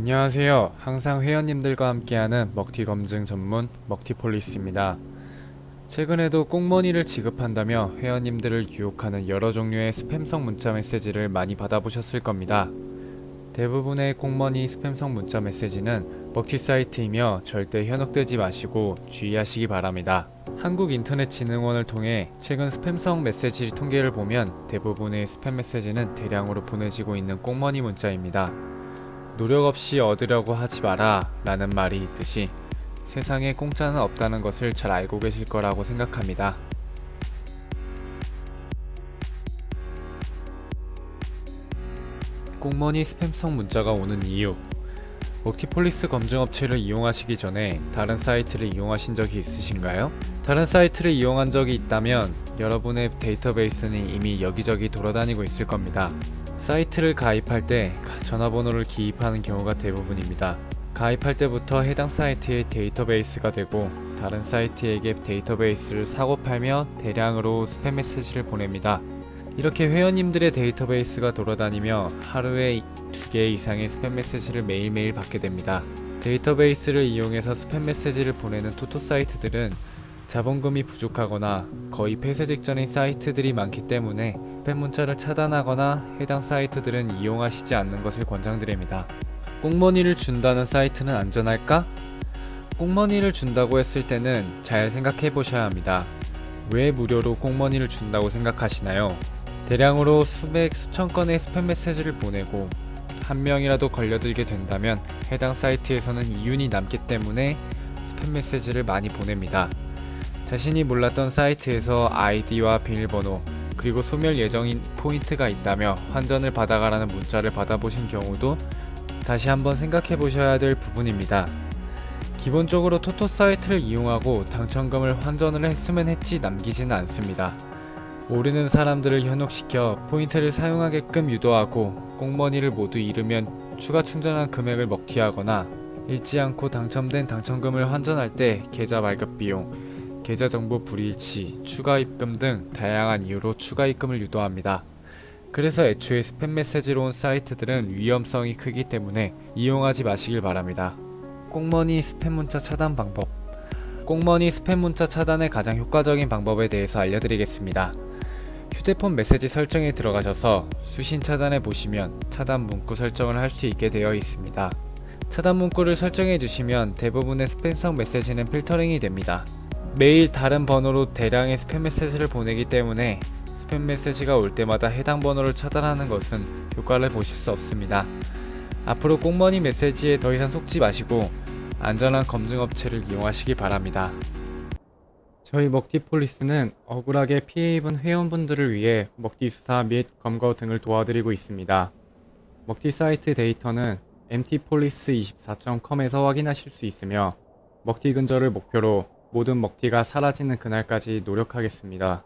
안녕하세요. 항상 회원님들과 함께하는 먹튀 검증 전문 먹튀폴리스입니다. 최근에도 꽁머니를 지급한다며 회원님들을 유혹하는 여러 종류의 스팸성 문자 메시지를 많이 받아보셨을 겁니다. 대부분의 꽁머니 스팸성 문자 메시지는 먹튀 사이트이며 절대 현혹되지 마시고 주의하시기 바랍니다. 한국인터넷진흥원을 통해 최근 스팸성 메시지 통계를 보면 대부분의 스팸 메시지는 대량으로 보내지고 있는 꽁머니 문자입니다. 노력 없이 얻으려고 하지 마라 라는 말이 있듯이 세상에 공짜는 없다는 것을 잘 알고 계실 거라고 생각합니다. 공무원이 스팸성 문자가 오는 이유 먹티폴리스 검증업체를 이용하시기 전에 다른 사이트를 이용하신 적이 있으신가요? 다른 사이트를 이용한 적이 있다면 여러분의 데이터베이스는 이미 여기저기 돌아다니고 있을 겁니다. 사이트를 가입할 때 전화번호를 기입하는 경우가 대부분입니다. 가입할 때부터 해당 사이트의 데이터베이스가 되고 다른 사이트에게 데이터베이스를 사고 팔며 대량으로 스팸 메시지를 보냅니다. 이렇게 회원님들의 데이터베이스가 돌아다니며 하루에 두 개 이상의 스팸 메시지를 매일매일 받게 됩니다. 데이터베이스를 이용해서 스팸 메시지를 보내는 토토 사이트들은 자본금이 부족하거나 거의 폐쇄 직전인 사이트들이 많기 때문에 스팸 문자를 차단하거나 해당 사이트들은 이용하시지 않는 것을 권장드립니다. 꽁머니를 준다는 사이트는 안전할까? 꽁머니를 준다고 했을 때는 잘 생각해 보셔야 합니다. 왜 무료로 꽁머니를 준다고 생각하시나요? 대량으로 수백, 수천 건의 스팸 메시지를 보내고 한 명이라도 걸려들게 된다면 해당 사이트에서는 이윤이 남기 때문에 스팸 메시지를 많이 보냅니다. 자신이 몰랐던 사이트에서 아이디와 비밀번호 그리고 소멸 예정인 포인트가 있다며 환전을 받아가라는 문자를 받아보신 경우도 다시 한번 생각해 보셔야 될 부분입니다. 기본적으로 토토 사이트를 이용하고 당첨금을 환전을 했으면 했지 남기지는 않습니다. 모르는 사람들을 현혹시켜 포인트를 사용하게끔 유도하고 꽁머니를 모두 잃으면 추가 충전한 금액을 먹튀하거나 잃지 않고 당첨된 당첨금을 환전할 때 계좌 발급 비용, 계좌 정보 불일치, 추가 입금 등 다양한 이유로 추가 입금을 유도합니다. 그래서 애초에 스팸 메시지로 온 사이트들은 위험성이 크기 때문에 이용하지 마시길 바랍니다. 꽁머니 스팸 문자 차단 방법 꽁머니 스팸 문자 차단의 가장 효과적인 방법에 대해서 알려드리겠습니다. 휴대폰 메시지 설정에 들어가셔서 수신 차단에 보시면 차단 문구 설정을 할 수 있게 되어 있습니다. 차단 문구를 설정해 주시면 대부분의 스팸성 메시지는 필터링이 됩니다. 매일 다른 번호로 대량의 스팸 메시지를 보내기 때문에 스팸 메시지가 올 때마다 해당 번호를 차단하는 것은 효과를 보실 수 없습니다. 앞으로 꽁머니 메시지에 더 이상 속지 마시고 안전한 검증 업체를 이용하시기 바랍니다. 저희 먹튀폴리스는 억울하게 피해 입은 회원분들을 위해 먹튀 수사 및 검거 등을 도와드리고 있습니다. 먹튀 사이트 데이터는 mtpolice24.com에서 확인하실 수 있으며 먹튀 근절을 목표로 모든 먹튀가 사라지는 그날까지 노력하겠습니다.